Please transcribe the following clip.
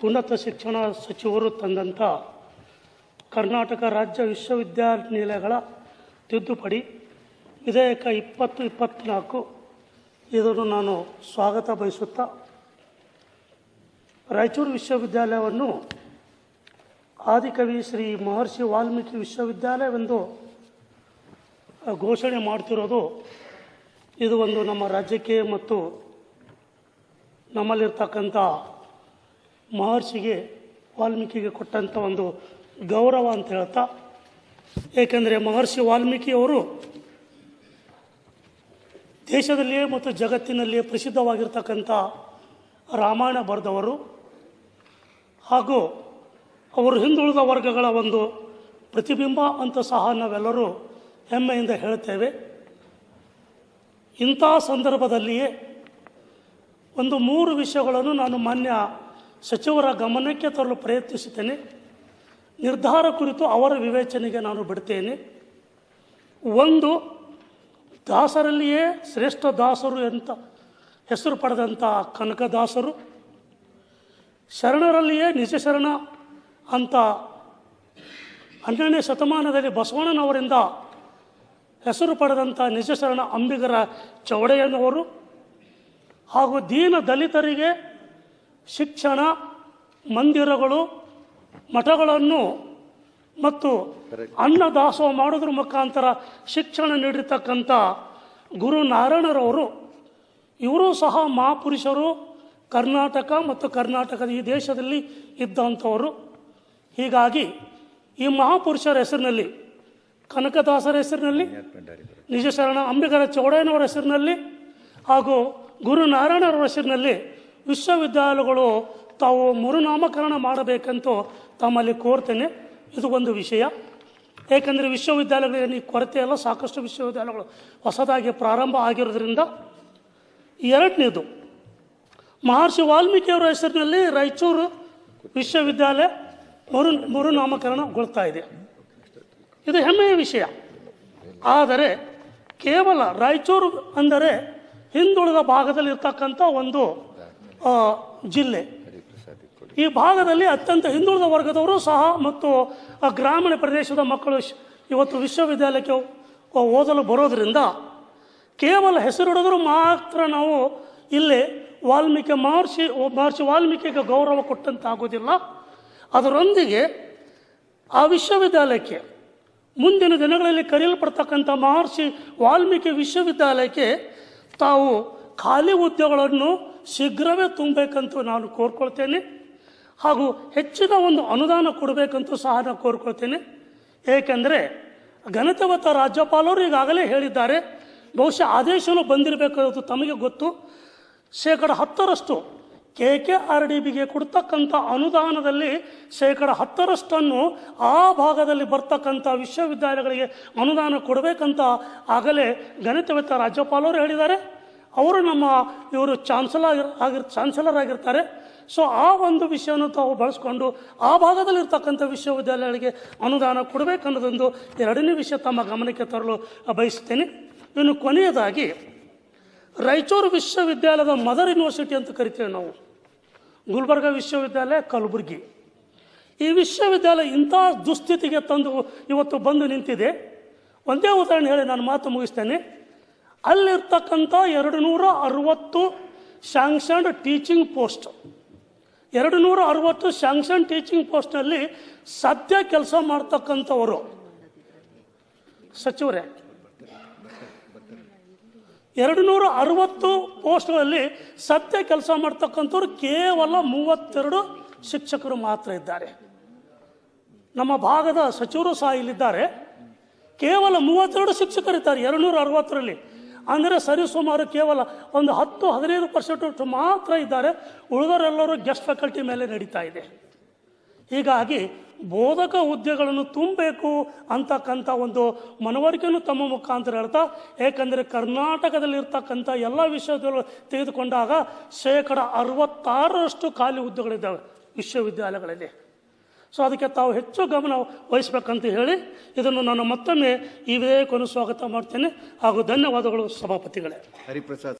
ಉನ್ನತ ಶಿಕ್ಷಣ ಸಚಿವರು ತಂದಂಥ ಕರ್ನಾಟಕ ರಾಜ್ಯ ವಿಶ್ವವಿದ್ಯಾನಿಲಯಗಳ ತಿದ್ದುಪಡಿ ವಿಧೇಯಕ ಇಪ್ಪತ್ತು ಇಪ್ಪತ್ತ್ನಾಲ್ಕು ಇದನ್ನು ನಾನು ಸ್ವಾಗತ ಬಯಸುತ್ತಾ ರಾಯಚೂರು ವಿಶ್ವವಿದ್ಯಾಲಯವನ್ನು ಆದಿಕವಿ ಶ್ರೀ ಮಹರ್ಷಿ ವಾಲ್ಮೀಕಿ ವಿಶ್ವವಿದ್ಯಾಲಯವೆಂದು ಘೋಷಣೆ ಮಾಡ್ತಿರೋದು ಇದು ಒಂದು ನಮ್ಮ ರಾಜ್ಯಕ್ಕೆ ಮತ್ತು ನಮ್ಮಲ್ಲಿರ್ತಕ್ಕಂಥ ಮಹರ್ಷಿಗೆ, ವಾಲ್ಮೀಕಿಗೆ ಕೊಟ್ಟಂಥ ಒಂದು ಗೌರವ ಅಂತ ಹೇಳ್ತಾ, ಏಕೆಂದರೆ ಮಹರ್ಷಿ ವಾಲ್ಮೀಕಿಯವರು ದೇಶದಲ್ಲಿಯೇ ಮತ್ತು ಜಗತ್ತಿನಲ್ಲಿಯೇ ಪ್ರಸಿದ್ಧವಾಗಿರ್ತಕ್ಕಂಥ ರಾಮಾಯಣ ಬರೆದವರು. ಹಾಗೂ ಅವರು ಹಿಂದುಳಿದ ವರ್ಗಗಳ ಒಂದು ಪ್ರತಿಬಿಂಬ ಅಂತ ಸಹ ನಾವೆಲ್ಲರೂ ಹೆಮ್ಮೆಯಿಂದ ಹೇಳ್ತೇವೆ. ಇಂಥ ಸಂದರ್ಭದಲ್ಲಿಯೇ ಒಂದು ಮೂರು ವಿಷಯಗಳನ್ನು ನಾನು ಮಾನ್ಯ ಸಚಿವರ ಗಮನಕ್ಕೆ ತರಲು ಪ್ರಯತ್ನಿಸುತ್ತೇನೆ. ನಿರ್ಧಾರ ಕುರಿತು ಅವರ ವಿವೇಚನೆಗೆ ನಾನು ಬಿಡ್ತೇನೆ. ಒಂದು, ದಾಸರಲ್ಲಿಯೇ ಶ್ರೇಷ್ಠ ದಾಸರು ಅಂತ ಹೆಸರು ಪಡೆದಂಥ ಕನಕದಾಸರು. ಶರಣರಲ್ಲಿಯೇ ನಿಜ ಶರಣ ಅಂತ ಹನ್ನೆರಡನೇ ಶತಮಾನದಲ್ಲಿ ಬಸವಣ್ಣನವರಿಂದ ಹೆಸರು ಪಡೆದಂಥ ನಿಜ ಶರಣ ಅಂಬಿಗರ ಚೌಡಯ್ಯನವರು. ಹಾಗೂ ದೀನ ದಲಿತರಿಗೆ ಶಿಕ್ಷಣ ಮಂದಿರಗಳು ಮಠಗಳನ್ನು ಮತ್ತು ಅನ್ನ ದಾಸೋಹ ಮಾಡೋದ್ರ ಮುಖಾಂತರ ಶಿಕ್ಷಣ ನೀಡಿರ್ತಕ್ಕಂಥ ಗುರು ನಾರಾಯಣರವರು ಇವರು ಸಹ ಮಹಾಪುರುಷರು ಕರ್ನಾಟಕ ಮತ್ತು ಕರ್ನಾಟಕದ ಈ ದೇಶದಲ್ಲಿ ಇದ್ದಂಥವರು. ಹೀಗಾಗಿ ಈ ಮಹಾಪುರುಷರ ಹೆಸರಿನಲ್ಲಿ ಕನಕದಾಸರ ಹೆಸರಿನಲ್ಲಿ ನಿಜ ಶರಣ ಅಂಬಿಗರ ಚೌಡಯ್ಯನವರ ಹೆಸರಿನಲ್ಲಿ ಹಾಗೂ ಗುರು ನಾರಾಯಣರ ಹೆಸರಿನಲ್ಲಿ ವಿಶ್ವವಿದ್ಯಾಲಯಗಳು ತಾವು ಮರುನಾಮಕರಣ ಮಾಡಬೇಕಂತೂ ತಮ್ಮಲ್ಲಿ ಕೋರ್ತೇನೆ. ಇದು ಒಂದು ವಿಷಯ. ಏಕೆಂದರೆ ವಿಶ್ವವಿದ್ಯಾಲಯಗಳಲ್ಲಿ ಕೊರತೆ ಅಲ್ಲ ಸಾಕಷ್ಟು ವಿಶ್ವವಿದ್ಯಾಲಯಗಳು ಹೊಸದಾಗಿ ಪ್ರಾರಂಭ ಆಗಿರೋದ್ರಿಂದ. ಎರಡನೇದು, ಮಹರ್ಷಿ ವಾಲ್ಮೀಕಿಯವರ ಹೆಸರಿನಲ್ಲಿ ರಾಯಚೂರು ವಿಶ್ವವಿದ್ಯಾಲಯ ಮರು, ಮರುನಾಮಕರಣಗೊಳ್ತಾ ಇದೆ. ಇದು ಹೆಮ್ಮೆಯ ವಿಷಯ. ಆದರೆ ಕೇವಲ ರಾಯಚೂರು ಅಂದರೆ ಹಿಂದುಳಿದ ಭಾಗದಲ್ಲಿ ಇರ್ತಕ್ಕಂಥ ಒಂದು ಜಿಲ್ಲೆ. ಈ ಭಾಗದಲ್ಲಿ ಅತ್ಯಂತ ಹಿಂದುಳಿದ ವರ್ಗದವರು ಸಹ ಮತ್ತು ಗ್ರಾಮೀಣ ಪ್ರದೇಶದ ಮಕ್ಕಳು ಇವತ್ತು ವಿಶ್ವವಿದ್ಯಾಲಯಕ್ಕೆ ಓದಲು ಬರೋದರಿಂದ ಕೇವಲ ಹೆಸರಿಡಿದ್ರು ಮಾತ್ರ ನಾವು ಇಲ್ಲಿ ವಾಲ್ಮೀಕಿ ಮಹರ್ಷಿ ಮಹರ್ಷಿ ವಾಲ್ಮೀಕಿಗೆ ಗೌರವ ಕೊಟ್ಟಂತಾಗೋದಿಲ್ಲ. ಅದರೊಂದಿಗೆ ಆ ವಿಶ್ವವಿದ್ಯಾಲಯಕ್ಕೆ ಮುಂದಿನ ದಿನಗಳಲ್ಲಿ ಕರೆಯಲ್ಪಡ್ತಕ್ಕಂಥ ಮಹರ್ಷಿ ವಾಲ್ಮೀಕಿ ವಿಶ್ವವಿದ್ಯಾಲಯಕ್ಕೆ ತಾವು ಖಾಲಿ ಹುದ್ದೆಗಳನ್ನು ಶೀಘ್ರವೇ ತುಂಬಬೇಕಂತ ನಾನು ಕೋರ್ಕೊಳ್ತೇನೆ. ಹಾಗೂ ಹೆಚ್ಚಿನ ಒಂದು ಅನುದಾನ ಕೊಡಬೇಕಂತೂ ಸಹ ನಾನು ಕೋರ್ಕೊಳ್ತೇನೆ. ಏಕೆಂದರೆ ಘನತೆವತ್ತ ರಾಜ್ಯಪಾಲರು ಈಗಾಗಲೇ ಹೇಳಿದ್ದಾರೆ, ಬಹುಶಃ ಆದೇಶನೂ ಬಂದಿರಬೇಕು ತಮಗೆ ಗೊತ್ತು. ಶೇಕಡ ಹತ್ತರಷ್ಟು ಕೆ ಕೆ ಆರ್ ಡಿ ಬಿಗೆ ಕೊಡ್ತಕ್ಕಂಥ ಅನುದಾನದಲ್ಲಿ ಶೇಕಡ ಹತ್ತರಷ್ಟನ್ನು ಆ ಭಾಗದಲ್ಲಿ ಬರ್ತಕ್ಕಂಥ ವಿಶ್ವವಿದ್ಯಾಲಯಗಳಿಗೆ ಅನುದಾನ ಕೊಡಬೇಕಂತ ಆಗಲೇ ಗಣಿತವೆತ್ತ ರಾಜ್ಯಪಾಲರು ಹೇಳಿದ್ದಾರೆ. ಅವರು ನಮ್ಮ ಇವರು ಚಾನ್ಸಲರ್ ಆಗಿರ್, ಚಾನ್ಸಲರ್ ಆಗಿರ್ತಾರೆ. ಸೊ ಆ ಒಂದು ವಿಷಯವನ್ನು ತಾವು ಬಳಸ್ಕೊಂಡು ಆ ಭಾಗದಲ್ಲಿರ್ತಕ್ಕಂಥ ವಿಶ್ವವಿದ್ಯಾಲಯಗಳಿಗೆ ಅನುದಾನ ಕೊಡಬೇಕನ್ನೋದೊಂದು ಎರಡನೇ ವಿಷಯ ತಮ್ಮ ಗಮನಕ್ಕೆ ತರಲು ಬಯಸ್ತೇನೆ ಇನ್ನು ಕೊನೆಯದಾಗಿ, ರಾಯಚೂರು ವಿಶ್ವವಿದ್ಯಾಲಯದ ಮದರ್ ಯೂನಿವರ್ಸಿಟಿ ಅಂತ ಕರಿತೇವೆ ನಾವು. ಗುಲ್ಬರ್ಗ ವಿಶ್ವವಿದ್ಯಾಲಯ, ಕಲಬುರಗಿ. ಈ ವಿಶ್ವವಿದ್ಯಾಲಯ ಇಂಥ ದುಸ್ಥಿತಿಗೆ ತಂದು ಇವತ್ತು ಬಂದು ನಿಂತಿದೆ. ಒಂದೇ ಉದಾಹರಣೆ ಹೇಳಿ, ನಾನು ಮಾತು ಮುಗಿಸ್ತೇನೆ. ಅಲ್ಲಿರ್ತಕ್ಕಂಥ ಎರಡು ನೂರ ಅರವತ್ತು ಶಾಂಕ್ಷನ್ಡ್ ಟೀಚಿಂಗ್ ಪೋಸ್ಟ್. ಎರಡು ನೂರ ಅರವತ್ತು ಶಾಂಕ್ಷನ್ ಟೀಚಿಂಗ್ ಪೋಸ್ಟ್ನಲ್ಲಿ ಸದ್ಯ ಕೆಲಸ ಮಾಡ್ತಕ್ಕಂಥವರು. ಸಚಿವರೇ ಎರಡು ನೂರ ಅರವತ್ತು ಪೋಸ್ಟ್ಗಳಲ್ಲಿ ಸದ್ಯ ಕೆಲಸ ಮಾಡ್ತಕ್ಕಂಥವ್ರು ಕೇವಲ ಮೂವತ್ತೆರಡು ಶಿಕ್ಷಕರು ಮಾತ್ರ ಇದ್ದಾರೆ. ನಮ್ಮ ಭಾಗದ ಸಚಿವರು ಸಹ ಇಲ್ಲಿದ್ದಾರೆ. ಕೇವಲ ಮೂವತ್ತೆರಡು ಶಿಕ್ಷಕರಿದ್ದಾರೆ ಎರಡು ನೂರ ಅರವತ್ತರಲ್ಲಿ. ಅಂದರೆ ಸರಿಸುಮಾರು ಕೇವಲ ಒಂದು ಹತ್ತು ಹದಿನೈದು ಪರ್ಸೆಂಟ್ ಮಾತ್ರ ಇದ್ದಾರೆ. ಉಳಿದವರೆಲ್ಲರೂ ಗೆಸ್ಟ್ ಫ್ಯಾಕಲ್ಟಿ ಮೇಲೆ ನಡೀತಾ ಇದೆ. ಹೀಗಾಗಿ ಬೋಧಕ ಹುದ್ದೆಗಳನ್ನು ತುಂಬಬೇಕು ಅಂತಕ್ಕಂಥ ಒಂದು ಮನವರಿಕೆಯನ್ನು ತಮ್ಮ ಮುಖಾಂತರ ಹೇಳ್ತಾ, ಏಕೆಂದರೆ ಕರ್ನಾಟಕದಲ್ಲಿರ್ತಕ್ಕಂಥ ಎಲ್ಲ ವಿಶ್ವವಿದ್ಯಾಲಯಗಳು ತೆಗೆದುಕೊಂಡಾಗ ಶೇಕಡ ಅರವತ್ತಾರರಷ್ಟು ಖಾಲಿ ಹುದ್ದೆಗಳಿದ್ದಾವೆ ವಿಶ್ವವಿದ್ಯಾಲಯಗಳಲ್ಲಿ. ಸೊ ಅದಕ್ಕೆ ತಾವು ಹೆಚ್ಚು ಗಮನ ವಹಿಸಬೇಕಂತ ಹೇಳಿ ಇದನ್ನು ನಾನು ಮತ್ತೊಮ್ಮೆ ಈ ವಿಧೇಯಕವನ್ನು ಸ್ವಾಗತ ಮಾಡ್ತೇನೆ. ಹಾಗೂ ಧನ್ಯವಾದಗಳು ಸಭಾಪತಿಗಳೇ. ಹರಿಪ್ರಸಾದ್